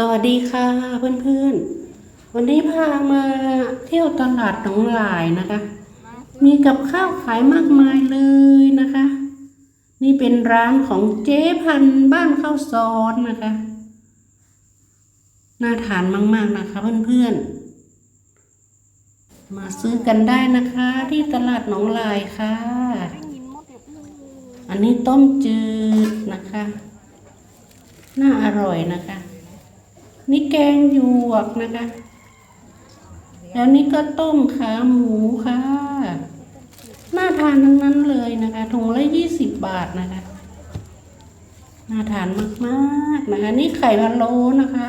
สวัสดีค่ะเพื่อนๆ วันนี้พามาเที่ยวตลาดหนองหลายนะคะ มีกับข้าวขายมากมายเลยนะคะ นี่เป็นร้านของเจ๊พันบ้านข้าวซ้อนนะคะ น่าทานมากๆนะคะเพื่อนๆ มาซื้อกันได้นะคะที่ตลาดหนองหลายค่ะ อันนี้ต้มจืดนะคะ น่าอร่อยนะคะ นี่แกงหยวกนะคะ แล้วนี่ก็ต้มขาหมูค่ะ น่าทานทั้งนั้นเลยนะคะถุงละยี่สิบบาทนะคะ น่าทานมากๆนะคะ นี่ไข่พะโล้นะคะ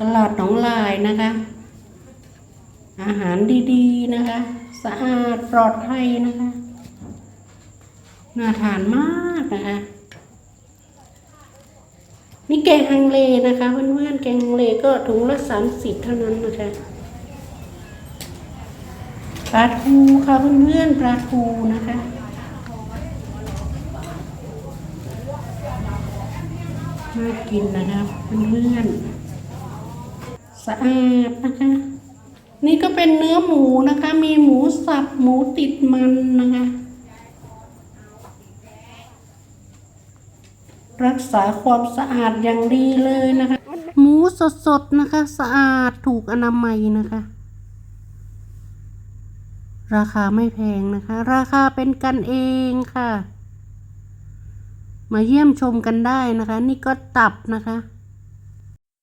ตลาดหนองลายนะคะ อาหารดีๆนะคะ สะอาดปลอดภัยนะคะ น่าทานมากนะคะ นี่แกงฮังเลนะคะเพื่อนๆแกงฮังเลก็ถุงละสามสิบเท่านั้นนะคะปลาทูค่ะเพื่อนๆปลาทูนะคะน่ากินนะคะเพื่อนๆสะอาดนะคะ นี่ก็เป็นเนื้อหมูนะคะ มีหมูสับหมูติดมันนะคะ รักษาความสะอาดอย่างดีเลยนะคะ หมูสดๆนะคะ สะอาดถูกอนามัยนะคะ ราคาไม่แพงนะคะ ราคาเป็นกันเองค่ะ มาเยี่ยมชมกันได้นะคะ นี่ก็ตับนะคะ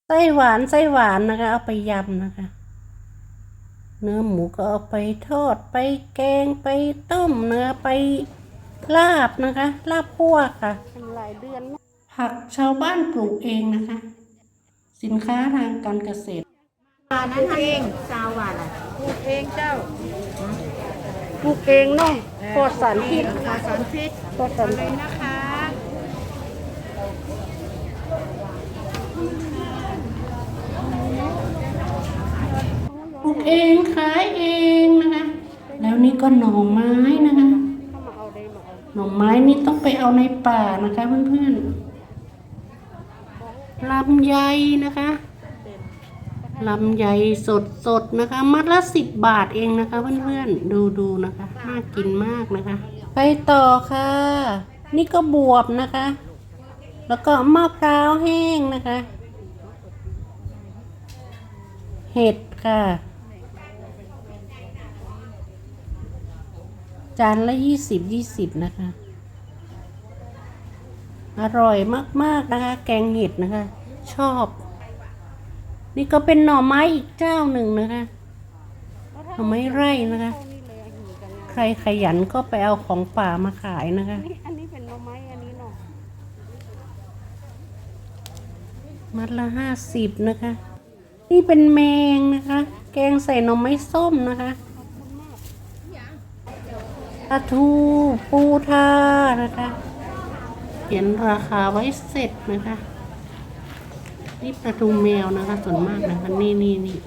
ไส้หวานไส้หวานนะคะ เอาไปยำนะคะ เนื้อหมูก็เอาไปทอดไปแกงไปต้มเนื้อไปลาบนะคะ ลาบพั่วค่ะหลายเดือน ผักชาวบ้านปลูกเองนะคะ สินค้าทางการเกษตรปลานั้นเองซาวาล่ะปลูกเองเจ้าปลูกเองเนาะปลอดสารพิษปลาสารพิษปลอดสารเลพิษยนะคะปลูกเองขายเองนะคะ แล้วนี่ก็หน่อไม้นะคะ หน่อไม้นี่ต้องไปเอาในป่านะคะเพื่อนๆ ลำไยนะคะลำไยสดสดๆนะคะ มัดละสิบบาทเองนะคะเพื่อนๆ ดูดูๆนะคะน่ากินมากนะคะ ไปต่อค่ะ นี่ก็บวบนะคะ แล้วก็มะพร้าวแห้งนะคะ เห็ดค่ะ จานละยี่สิบยี่สิบนะคะ อร่อยมากๆนะคะ แกงเห็ดนะคะ ชอบ นี่ก็เป็นหน่อไม้อีกเจ้าหนึ่งนะคะหน่อไม้ไร่นะคะ ใครขยันก็ไปเอาของป่ามาขายนะคะอันนี้เป็นหน่อไม้อันนี้เนาะมัดละห้าสิบนะคะ นี่เป็นแมงนะคะ แกงใส่หน่อไม้ส้มนะคะปลาทูปูทานะคะเขียนราคาไว้เสร็จนะคะนี่ปลาทูแมวนะคะ ส่วนมากนะคะนี่นี่นี่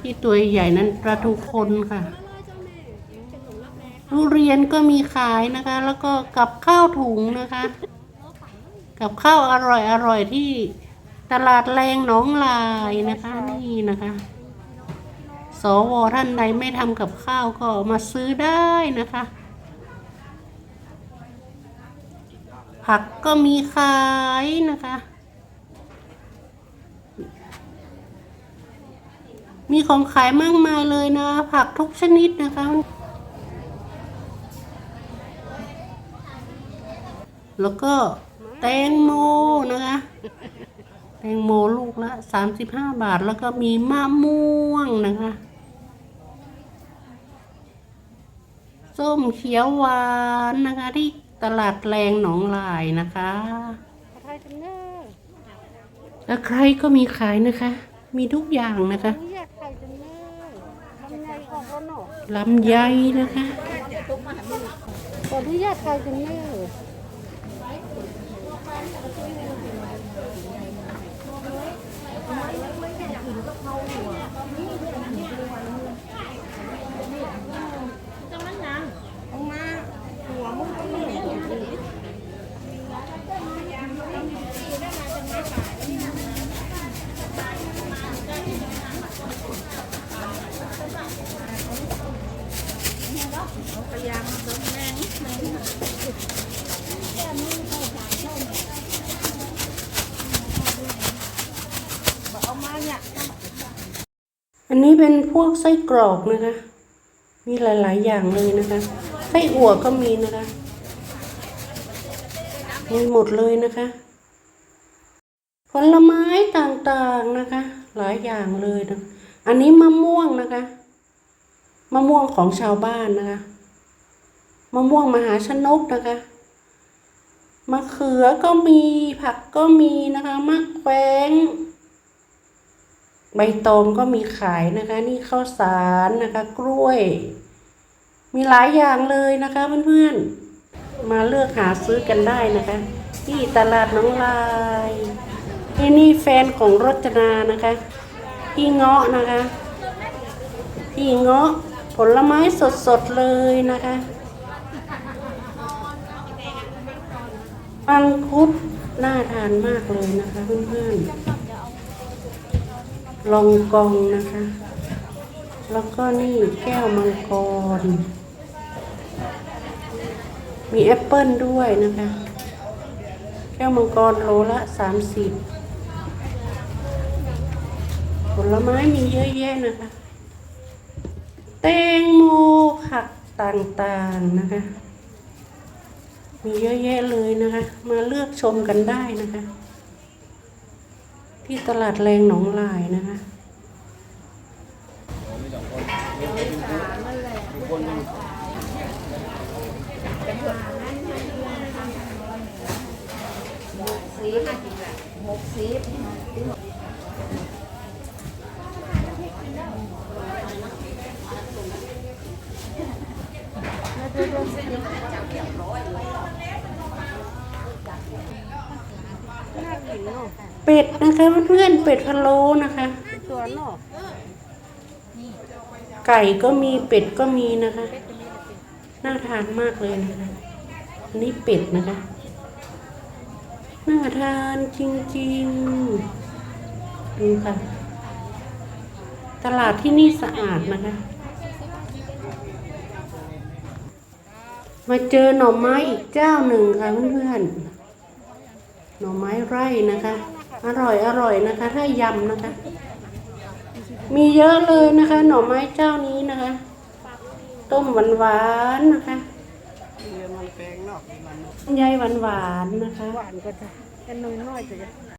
ที่ตัวใหญ่นั้นปลาทูคนค่ะทุเรียนก็มีขายนะคะ แล้วก็กับข้าวถุงนะคะ กับข้าวอร่อยอร่อยที่ตลาดแรงหนองลายนะคะนี่นะคะสวท่านใดไม่ทำกับข้าวก็มาซื้อได้นะคะ ผักก็มีขายนะคะ มีของขายมากมายเลยนะ ผักทุกชนิดนะคะ แล้วก็แตงโมนะคะ แตงโมลูกละสามสิบห้าบาท แล้วก็มีมะม่วงนะคะส้มเขียวหวานนะคะที่ ตลาดแรงหนองลายนะคะไทยจังเนอร์แล้วใครก็มีขายนะคะ มีทุกอย่างนะคะนี่อยากไทยจังเนอร์ทำไงออกแล้วเนาะลำไยนะคะขออนุญาตไทยจังเนอร์เอามาหัวมุ้งก็มี อันนี้เป็นพวกไส้กรอกนะคะ มีหลาย ๆ อย่างเลยนะคะ ไส้อั่วก็มีนะคะ มีหมดเลยนะคะ ผลไม้ต่าง ๆ นะคะ หลายอย่างเลยนะ อันนี้มะม่วงนะคะ มะม่วงของชาวบ้านนะคะ มะม่วงมหาชนกนะคะมะเขือก็มีผักก็มีนะคะมะแขวง ใบตองก็มีขายนะคะ นี่ข้าวสารนะคะ กล้วย มีหลายอย่างเลยนะคะเพื่อนๆ มาเลือกหาซื้อกันได้นะคะ ที่ตลาดน้องลายที่นี่แฟนของรจนานะคะพี่เงาะนะคะพี่เงาะผลไม้สดๆเลยนะคะมังคุดน่าทานมากเลยนะคะเพื่อนๆ ลองกองนะคะ แล้วก็นี่แก้วมังกร มีแอปเปิลด้วยนะคะ แก้วมังกรโลละสามสิบผลไม้มีเยอะแยะนะคะ แตงโมผักต่างๆนะคะ มีเยอะแยะเลยนะคะ มาเลือกชมกันได้นะคะ ที่ตลาดแรงหนองลายนะคะหกสิบน่ากิ นเนาะเป็ดนะคะเพื่อนๆเป็ดพะโล้นะคะตัวเนาะไก่ก็มีเป็ดก็มีนะคะ น่าทานมากเลยนะคะอันนี้เป็ดนะคะ น่าทานจริงๆ ดูค่ะ ตลาดที่นี่สะอาดนะคะ มาเจอหน่อไม้อีกเจ้าหนึ่งค่ะเพื่อนๆ หน่อไม้ไร่นะคะ อร่อยอร่อยนะคะ ถ้ายำนะคะ มีเยอะเลยนะคะ หน่อไม้เจ้านี้นะคะ ต้มหวานๆนะคะเรียนมันแพงเนาะมันยายหวานๆนะคะหวานก็จะเป็นน้อยๆจะ